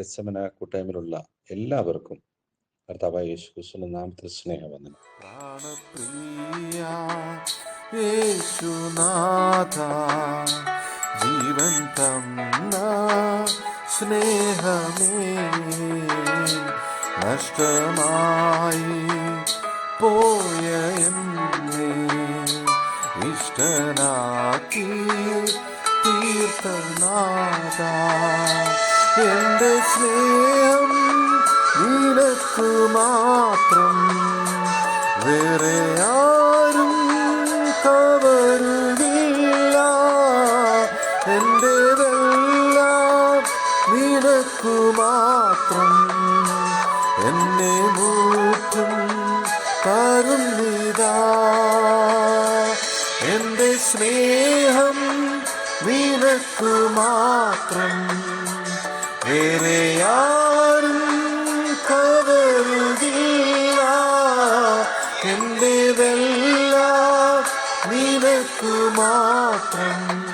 ഗസമന കൂട്ടായ്മയിലുള്ള എല്ലാവർക്കും കർത്താവായ നാമത്തിൽ സ്നേഹവന്ദനം. പ്രാണപ്രിയ യേശുനാഥ ജീവൻ തന്ന സ്നേഹമേ നഷ്ടമായി പോയ എന്നെ ഇഷ്ടനാക്കി തീർത്ഥനാഥ എന്റെ സ്നേഹം നിനക്ക് മാത്രം. വേറെ ആരും കവരുകില്ല എന്റേതെല്ലാം നിനക്ക് മാത്രം. എന്നെ മൂറ്റും കരുന്നിതാ എന്റെ സ്നേഹം നിനക്ക് മാത്രം. നിനക്കു മാത്രം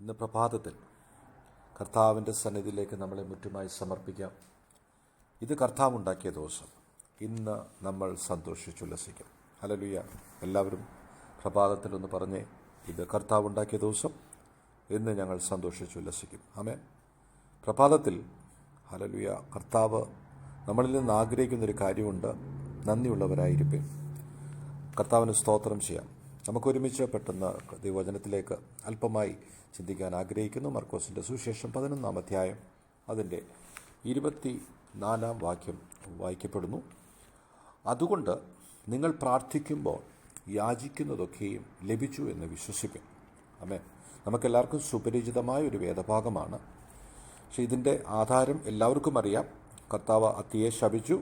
ഇന്ന് പ്രഭാതത്തിൽ കർത്താവിന്റെ സന്നിധിയിലേക്ക് നമ്മളെ മുറ്റുമായി സമർപ്പിക്കാം. ഇത് കർത്താവ് ഉണ്ടാക്കിയ ദിവസം. ഇന്ന് നമ്മൾ സന്തോഷിച്ചുല്ലസിക്കും ഹല്ലേലൂയ. എല്ലാവരും പ്രഭാതത്തിൽ ഒന്ന് പറഞ്ഞേ ഇത് കർത്താവ് ഉണ്ടാക്കിയ ദിവസം ഇന്ന് ഞങ്ങൾ സന്തോഷിച്ചു ഉല്ലസിക്കും. ആമേ പ്രഭാതത്തിൽ ഹല്ലേലൂയ കർത്താവ് നമ്മളിൽ നിന്ന് ആഗ്രഹിക്കുന്നൊരു കാര്യമുണ്ട്. നന്ദിയുള്ളവരായിരിക്കും കർത്താവിന് സ്തോത്രം ചെയ്യാം. നമുക്കൊരുമിച്ച് പെട്ടെന്ന് ദൈവവചനത്തിലേക്ക് അല്പമായി ചിന്തിക്കാൻ ആഗ്രഹിക്കുന്നു. മർക്കോസിന്റെ സുശേഷം പതിനൊന്നാം അധ്യായം അതിന്റെ ഇരുപത്തി നാലാം വാക്യം വായിക്കപ്പെടുന്നു. അതുകൊണ്ട് നിങ്ങൾ പ്രാർത്ഥിക്കുമ്പോൾ യാചിക്കുന്നതൊക്കെയും ലഭിച്ചു എന്ന് വിശ്വസിക്കും അമേ നമുക്കെല്ലാവർക്കും സുപരിചിതമായ ഒരു വേദഭാഗമാണ്. പക്ഷെ ഇതിന്റെ ആധാരം എല്ലാവർക്കും അറിയാം. കർത്താവ് അത്തിയെ ശപിച്ചു.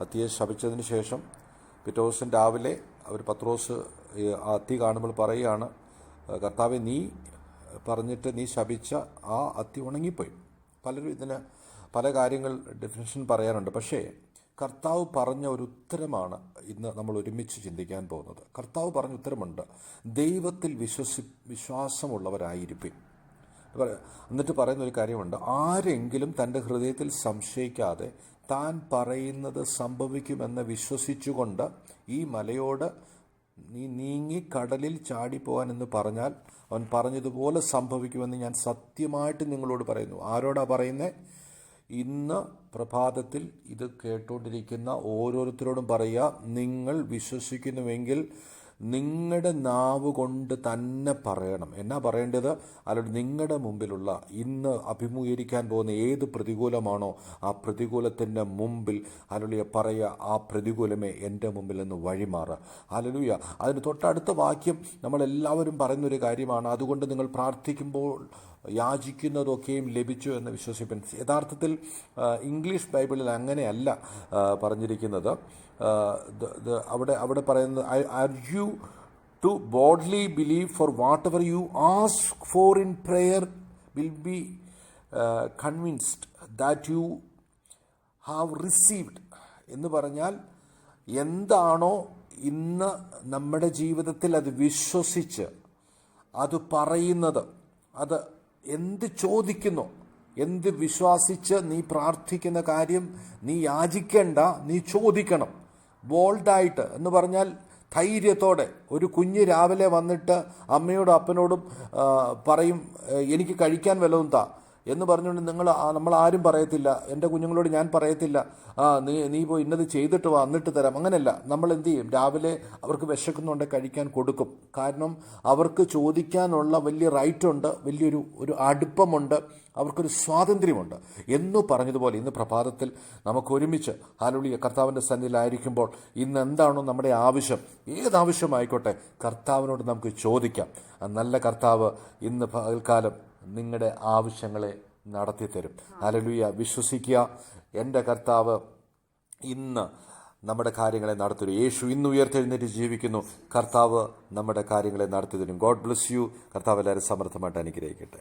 അത്തിയെ ശപിച്ചതിന് ശേഷം പിറ്റേ രാവിലെ അവർ പത്രോസ് അത്തി കാണുമ്പോൾ പറയുകയാണ് കർത്താവെ നീ പറഞ്ഞിട്ട് നീ ശപിച്ച ആ അത്തി ഉണങ്ങിപ്പോയി. പലരും ഇതിന് പല കാര്യങ്ങൾ ഡെഫിനേഷൻ പറയാറുണ്ട്. പക്ഷേ കർത്താവ് പറഞ്ഞ ഒരു ഉത്തരമാണ് ഇന്ന് നമ്മൾ ഒരുമിച്ച് ചിന്തിക്കാൻ പോകുന്നത്. കർത്താവ് പറഞ്ഞ ഉത്തരമുണ്ട്. ദൈവത്തിൽ വിശ്വസി വിശ്വാസമുള്ളവരായിരിക്കും എന്നിട്ട് പറയുന്ന ഒരു കാര്യമുണ്ട്. ആരെങ്കിലും തന്റെ ഹൃദയത്തിൽ സംശയിക്കാതെ താൻ പറയുന്നത് സംഭവിക്കുമെന്ന് വിശ്വസിച്ചുകൊണ്ട് ഈ മലയോട് നീ നീങ്ങി കടലിൽ ചാടിപ്പോവാൻ എന്ന് പറഞ്ഞാൽ അവൻ പറഞ്ഞതുപോലെ സംഭവിക്കുമെന്ന് ഞാൻ സത്യമായിട്ട് നിങ്ങളോട് പറയുന്നു. ആരോടാ പറയുന്നേ? ഇന്ന് പ്രഭാതത്തിൽ ഇത് കേട്ടുകൊണ്ടിരിക്കുന്ന ഓരോരുത്തരോടും പറയുക നിങ്ങൾ വിശ്വസിക്കുന്നുവെങ്കിൽ നിങ്ങളുടെ നാവ് കൊണ്ട് തന്നെ പറയണം. എന്നാ പറയേണ്ടത്? അല്ലാണ്ട് നിങ്ങളുടെ മുമ്പിലുള്ള ഇന്ന് അഭിമുഖീകരിക്കാൻ പോകുന്ന ഏത് പ്രതികൂലമാണോ ആ പ്രതികൂലത്തിന്റെ മുമ്പിൽ അലലുയ പറയുക ആ പ്രതികൂലമേ എന്റെ മുമ്പിൽ നിന്ന് വഴിമാറുക അലലുയ അതിന് തൊട്ടടുത്ത വാക്യം നമ്മളെല്ലാവരും പറയുന്നൊരു കാര്യമാണ്. അതുകൊണ്ട് നിങ്ങൾ പ്രാർത്ഥിക്കുമ്പോൾ യാചിക്കുന്നതൊക്കെയും ലഭിച്ചു എന്ന് വിശ്വസിപ്പൻ. യഥാർത്ഥത്തിൽ ഇംഗ്ലീഷ് ബൈബിളിൽ അങ്ങനെയല്ല പറഞ്ഞിരിക്കുന്നത്. അവിടെ അവിടെ പറയുന്നത് are you to boldly believe for whatever you ask for in prayer will be convinced that you have received എന്ന് പറഞ്ഞാൽ എന്താണോ ഇന്ന് നമ്മുടെ ജീവിതത്തിൽ അത് വിശ്വസിച്ച് അത് പറയുന്നത് അത് എന്ത് ചോദിക്കുന്നു? എന്ത് വിശ്വാസിച്ച് നീ പ്രാർത്ഥിക്കുന്ന കാര്യം നീ യാചിക്കേണ്ട നീ ചോദിക്കണം. ബോൾഡായിട്ട് എന്ന് പറഞ്ഞാൽ ധൈര്യത്തോടെ ഒരു കുഞ്ഞ് രാവിലെ വന്നിട്ട് അമ്മയോടും അപ്പനോടും പറയും എനിക്ക് കഴിക്കാൻ വല്ലതും താ. എന്ന് പറഞ്ഞുകൊണ്ട് നിങ്ങൾ നമ്മൾ ആരും പറയത്തില്ല. എന്റെ കുഞ്ഞുങ്ങളോട് ഞാൻ പറയത്തില്ല. ആ നീ നീ പോയി ഇന്നത് ചെയ്തിട്ട് വാ എന്നിട്ട് തരാം. അങ്ങനെയല്ല. നമ്മൾ എന്ത് ചെയ്യും? രാവിലെ അവർക്ക് വിശക്കുന്നുണ്ട് കഴിക്കാൻ കൊടുക്കും. കാരണം അവർക്ക് ചോദിക്കാനുള്ള വലിയ റൈറ്റ് ഉണ്ട് വലിയൊരു ഒരു അടുപ്പമുണ്ട് അവർക്കൊരു സ്വാതന്ത്ര്യമുണ്ട്. എന്ന് പറഞ്ഞതുപോലെ ഇന്ന് പ്രഭാതത്തിൽ നമുക്ക് ഒരുമിച്ച് ഹാലുളിയ കർത്താവിന്റെ സന്നിധിയിലായിരിക്കുമ്പോൾ ഇന്ന് എന്താണോ നമ്മുടെ ആവശ്യം? ഏതാവശ്യമായിക്കോട്ടെ കർത്താവിനോട് നമുക്ക് ചോദിക്കാം. നല്ല കർത്താവ് ഇന്ന് പകൽക്കാലം നിങ്ങളുടെ ആവശ്യങ്ങളെ നടത്തിത്തരും. അലലുയ വിശ്വസിക്കുക. എന്റെ കർത്താവ് ഇന്ന് നമ്മുടെ കാര്യങ്ങളെ നടത്തുന്നു യേശു ഇന്ന് ഉയർത്തെഴുന്നേറ്റ് ജീവിക്കുന്നു. കർത്താവ് നമ്മുടെ കാര്യങ്ങളെ നടത്തി തരും ഗോഡ് ബ്ലസ് യു. കർത്താവ് എല്ലാവരും സമർത്ഥമായിട്ട് അനുഗ്രഹിക്കട്ടെ.